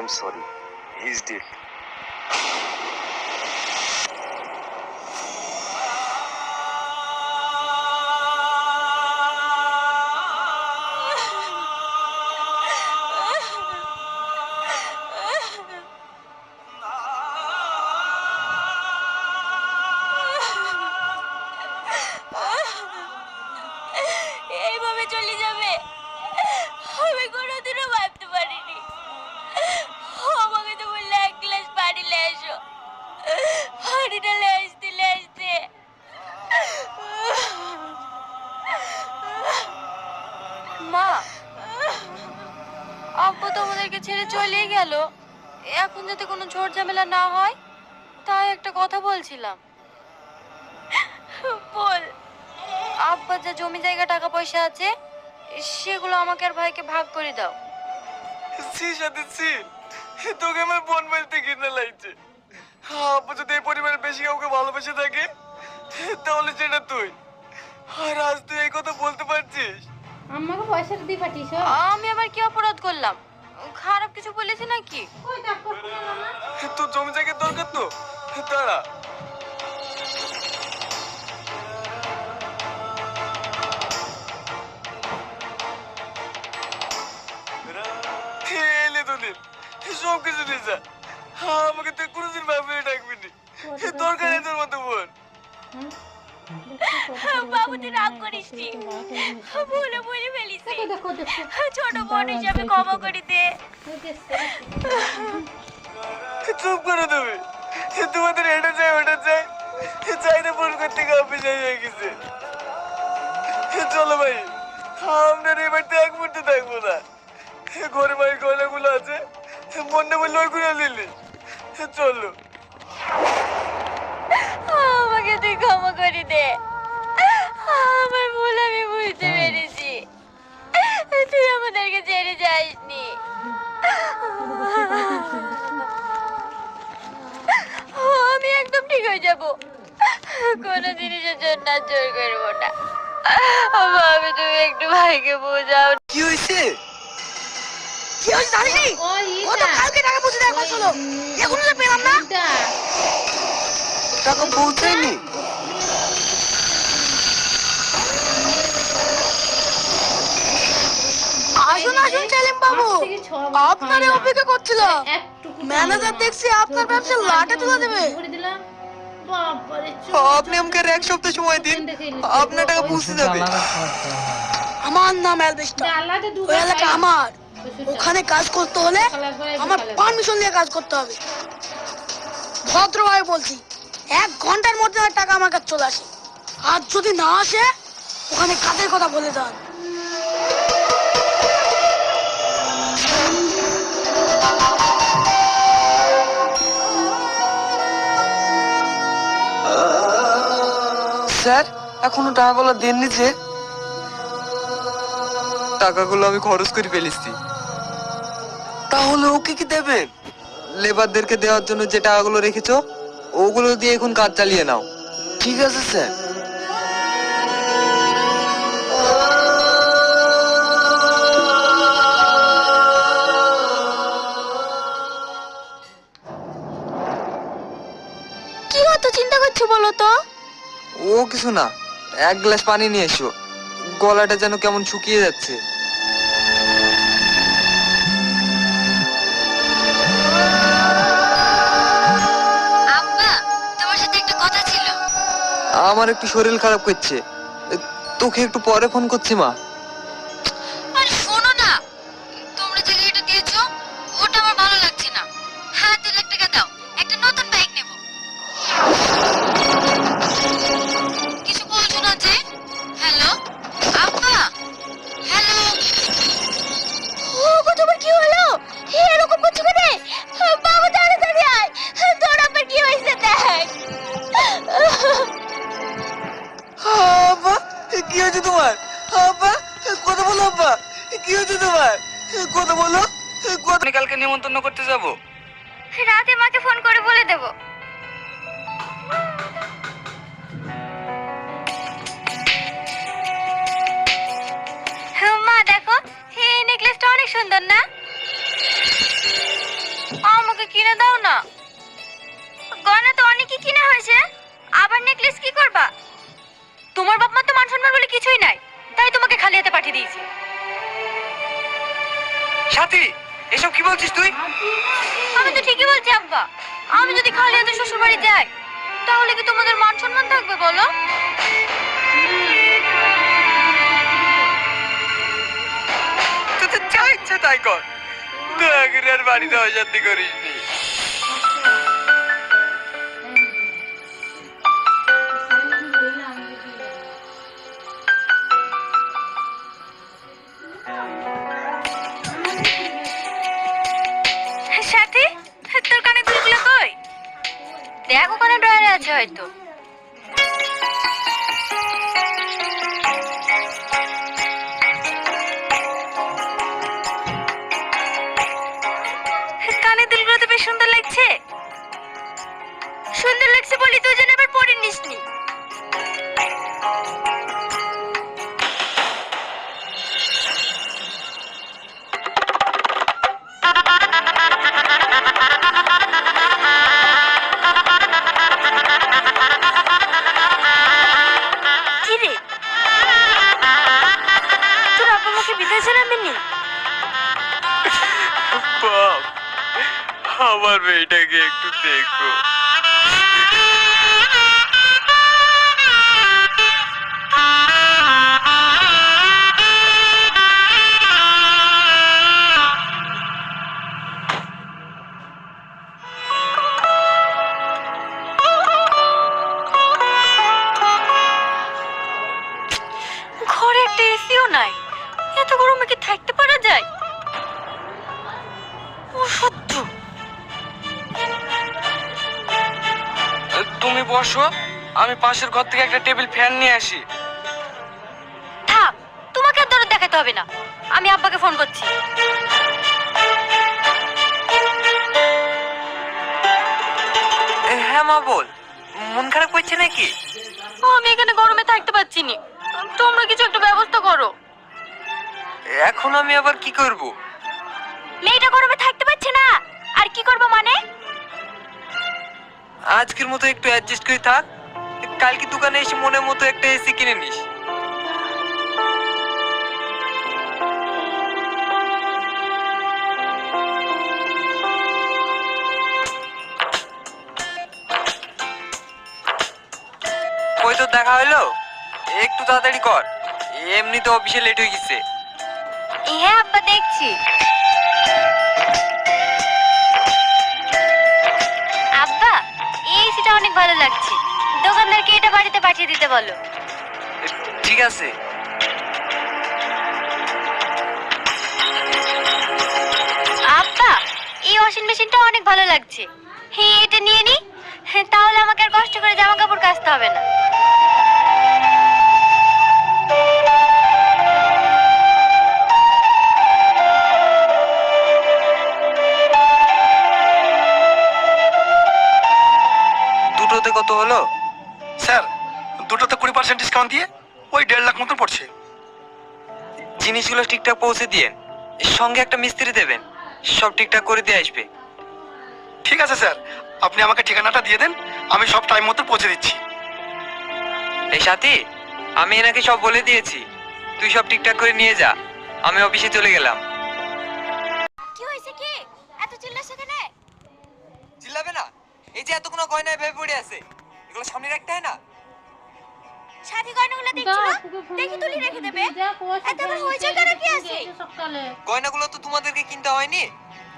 I'm sorry. He's dead. ছেড়ে চলেই গেল। এখন যাতে কোনো ঝড় ঝামেলা না হয় তাই একটা কথা বলছিলাম। বল আব্বার যা জমি জায়গা টাকা পয়সা আছে সেগুলো আমাকে আর ভাইকে ভাগ করে দাও। সি সাথে সি তোকে আমার বোন বলতে ঘৃণা লাগছে। আপু যদি এই পরিবারে বেশি কাউকে ভালোবেসে থাকে তাহলে সেটা তুই। আর আজ তুই এই কথা বলতে পারছিস? আমাকে পয়সাটা দিয়ে পাঠিয়েছ? আমি আবার কি অপরাধ করলাম? খারাপ কিছু বলেছি নাকি? তোর জমি জায়গার দরকার তো। দাঁড়া। সব কিছু নিয়ে যা। আমাকে তুই কোনোদিন ভাবলে ডাকবি নি দরকার নেই তোর মতো বোন। বাবু তুই রাগ করিস নি। ভুলে ভুলে ফেলিস দেখো দেখো দেখো। ছোট বোন হিসাবে ক্ষমা করে দে চুপ করে দেবে তোমাদের এটা চাই ওটা চাই। চাইতে ফোন করতে অফিস হয়ে গেছে। চলো ভাই আমরা এবার তো এক মুহূর্তে থাকব না। ঘরে বাড়ির গয়নাগুলো আছে। মনে বললে ওইগুলো নিলি। চলো। তুই ক্ষমা করে দে। আমার ভুল আমি বুঝতে পেরেছি। তুই আমাদেরকে ছেড়ে যাসনি। আমি একদম ঠিক হয়ে যাব। কোনো জিনিসের জন্য আর জোর করব না। আমি তুমি একটু ভাইকে বোঝাও। কি হয়েছে? কি হয়েছে ওই ও তো কালকে টাকা পৌঁছে দেওয়ার কথা ছিল এখনও তো পেলাম না। টাকা পৌঁছায়নি? বাবু আপনারই অপেক্ষা করছিল ম্যানেজার দেখছি আপনার ব্যবসা লাটে তুলে দেবে। আপনি আমাকে এক সপ্তাহ সময় দিন। আপনার টাকা পৌঁছে যাবে। আমার নাম অ্যালবেস্টা ওই এলাকা আমার। ওখানে কাজ করতে হলে আমার পারমিশন নিয়ে কাজ করতে হবে। ভদ্রভাবে বলছি এক ঘণ্টার মধ্যে টাকা আমার কাছে চলে আসে। আর যদি না আসে ওখানে কাজের কথা বলে দেন। স্যার এখনও টাকা গুলো দেননি যে। টাকাগুলো আমি খরচ করে ফেলেছি। তাহলে ওকে কি দেবেন লেবারদেরকে দেওয়ার জন্য যে টাকাগুলো রেখেছো ওগুলো দিয়ে এখন কাজ চালিয়ে নাও। ঠিক আছে স্যার। ও কিছু না এক গ্লাস পানি নিয়ে এসো। গলাটা যেন কেমন শুকিয়ে যাচ্ছে। আব্বা তোমার সাথে একটা কথা ছিল। আমার একটু শরীর খারাপ করছে। তোকে একটু পরে ফোন করছি মা। কথা আব্বা কি হয়েছে তোমার? কথা বলো আমি কালকে নিমন্ত্রণ করতে যাব। রাতে মাকে ফোন করে বলে দেব। মা দেখো এই নেকলেসটা অনেক সুন্দর না? আমাকে কিনে দাও না। গয়না তো অনেকই কিনা হয়েছে। আবার নেকলেস সাথী এসব কি বলছিস তুই? আমি তো ঠিকই বলছি আব্বা। আমি যদি খালি হাতে শ্বশুর বাড়ি যাই তাহলে কি তোমাদের মান সম্মান থাকবে বলো? তোদের যা ইচ্ছা তাই কর। আর বাড়িতে অশান্তি করিস নি মেয়েটাকে একটু দেখো পাশের ঘর থেকে একটা টেবিল ফ্যান নিয়ে আসি। থাক তোমাকে আর দরদ দেখাতে হবে না। আমি আব্বাকে ফোন করছি। হ্যাঁ মা বল। মন খারাপ করছে নাকি? আমি এখানে গরমে থাকতে পারছি না। তোমরা কিছু একটা ব্যবস্থা করো। এখন আমি আবার কি করব? মেয়েটা গরমে থাকতে পারছে না। আর কি করব মানে? আজকের মতো একটু অ্যাডজাস্ট করে থাক। কালকে দোকানে এসে মনের মতো একটা এসি কিনে নিস। ওই তো দেখা হলো একটু তাড়াতাড়ি কর। এমনি তো অফিসে লেট হয়ে গেছে। হ্যাঁ আব্বা, দেখছি। আব্বা, এই এসিটা অনেক ভালো লাগছে। দোকানদারকে এটা বাড়িতে পাঠিয়ে দিতে বলো। ঠিক আছে। আব্বা এই ওয়াশিং মেশিনটা অনেক ভালো লাগছে। হ্যাঁ এটা নিয়ে নি। তাহলে আমাকে আর কষ্ট করে জামা কাপড় কাচতে হবে না। ডিসকাউন্ট দিয়ে ওই দেড় লাখ মতো পড়ছে। জিনিসগুলো ঠিকঠাক পৌঁছে দিয়েন সঙ্গে একটা মিস্ত্রি দেবেন সব ঠিকঠাক করে দিয়ে আসবে। ঠিক আছে স্যার আপনি আমাকে ঠিকানাটা দিয়ে দেন আমি সব টাইম মতো পৌঁছে দিচ্ছি। এই সাথী আমি এনাকে সব বলে দিয়েছি। তুই সব ঠিকঠাক করে নিয়ে যা আমি অফিসে চলে গেলাম। কি হয়েছে কি? এত চিল্লাছো কেন চিল্লাবে না। এই যে এতগুলো গয়নায় ভেবে পড়ে আছে এগুলো সামনে রাখতে হয় না? সাথী গয়নাগুলো দেখছ না? দেখি তুলি রেখে দেবে। এত আবার হয়েছে কেন কি আছে? সকালে। গয়নাগুলো তো তোমাদেরকে কিনতে হয়নি।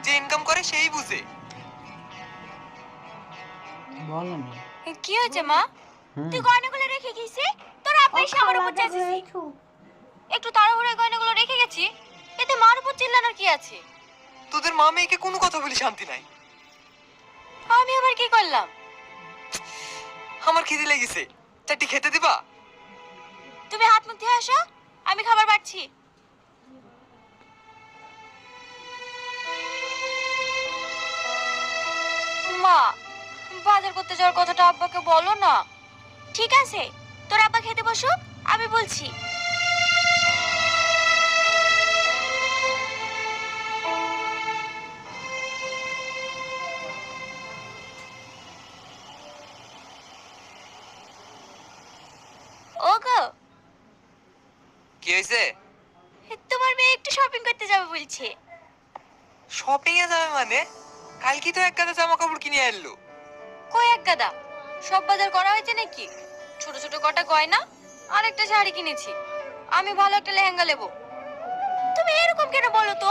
যে ইনকাম করে সেই বুঝে। কি হয়েছে মা? তুই গয়নাগুলো রেখে গেছিস? তোর আব্বা এসে আমার উপর চেঁচিয়েছে একটু তাড়াহুড়ো গয়নাগুলো রেখে গেছি। এতে মার উপর চিল্লানোর কি আছে? তোদের মা মেয়েকে কোনো কথা বলি শান্তি নাই। আমি আবার কি করলাম? আমার খিদে লেগেছে। চারটি খেতে দিবা? তুমি হাত মুখ ধুয়ে আসো। আমি খাবার পাচ্ছি মা, বাজার করতে যাওয়ার কথাটা আব্বাকে বলো না। ঠিক আছে, তোর আব্বা খেতে বসো আমি বলছি। হয়েছে? তোমার মেয়ে একটু শপিং করতে যাবে বলছে। শপিং এ যাবে মানে? কালকে তো এক কাদা জামা কাপড় কিনে আনলো। কই এক গাদা? সব বাজার করা হয়েছে নাকি? ছোট ছোট কটা গয়না আর একটা শাড়ি কিনেছি। আমি ভালো একটা লেহেঙ্গা নেব। তুমি এরকম কেন বলো তো?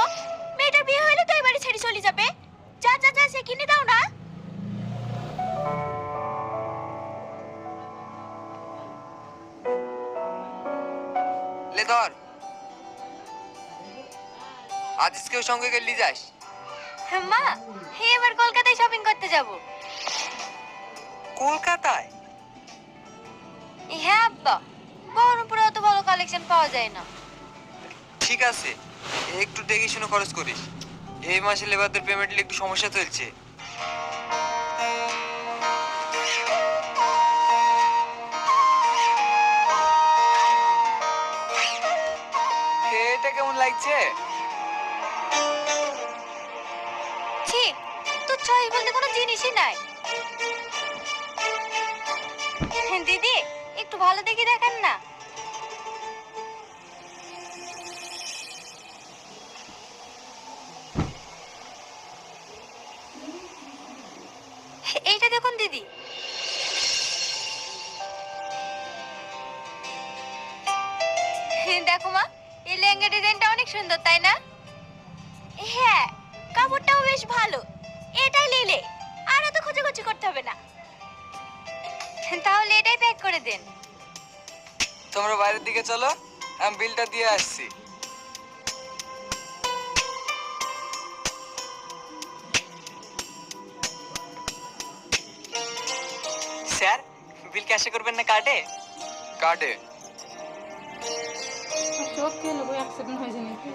মেয়েটার বিয়ে হলে তো এবারে ছেড়ে চলে যাবে। যা যা যা সে কিনে দাও না। আজকেও সঙ্গে গেলি যাস। হ্যাঁ, মা হে এবার কলকাতায় শপিং করতে যাব। কলকাতায়? হ্যাঁ আব্বা বহরমপুরে অত ভালো কালেকশন পাওয়া যায় না। ঠিক আছে একটু দেখে শুনে খরচ করিস। এই মাসে লেবারদের পেমেন্টের একটু সমস্যা চলছে। এটা কেমন লাগছে? তোর বলতে কোনো জিনিসই নাই। দিদি, একটু ভালো দেখে দেখান না। এইটা দেখুন দিদি। দেখো মা, এই লেহেঙ্গা ডিজাইনটা অনেক সুন্দর, তাই না? হ্যাঁ কাপড়টাও বেশ ভালো। এটাই নিলে। আর এত খোঁজাখুঁজি করতে হবে না। তাহলে এটাই প্যাক করে দেন। তোমরা বাইরের দিকে চলো আমি বিলটা দিয়ে আসছি। স্যার বিল ক্যাশে করবেন না কার্ডে কার্ডে চোখ কি হলো অ্যাক্সিডেন্ট হয়েছে নাকি?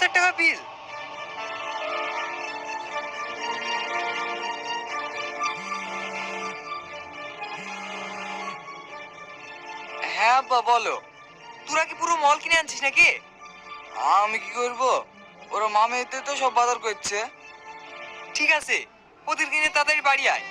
হাজার টাকা বিল হ্যাঁ আব্বা বলো। তোরা কি পুরো মল কিনে আনছিস নাকি? আমি কি করব? ওরা মামে এতে তো সব বাজার করছে। ঠিক আছে ওদের কিনে তাড়াতাড়ি বাড়ি আয়।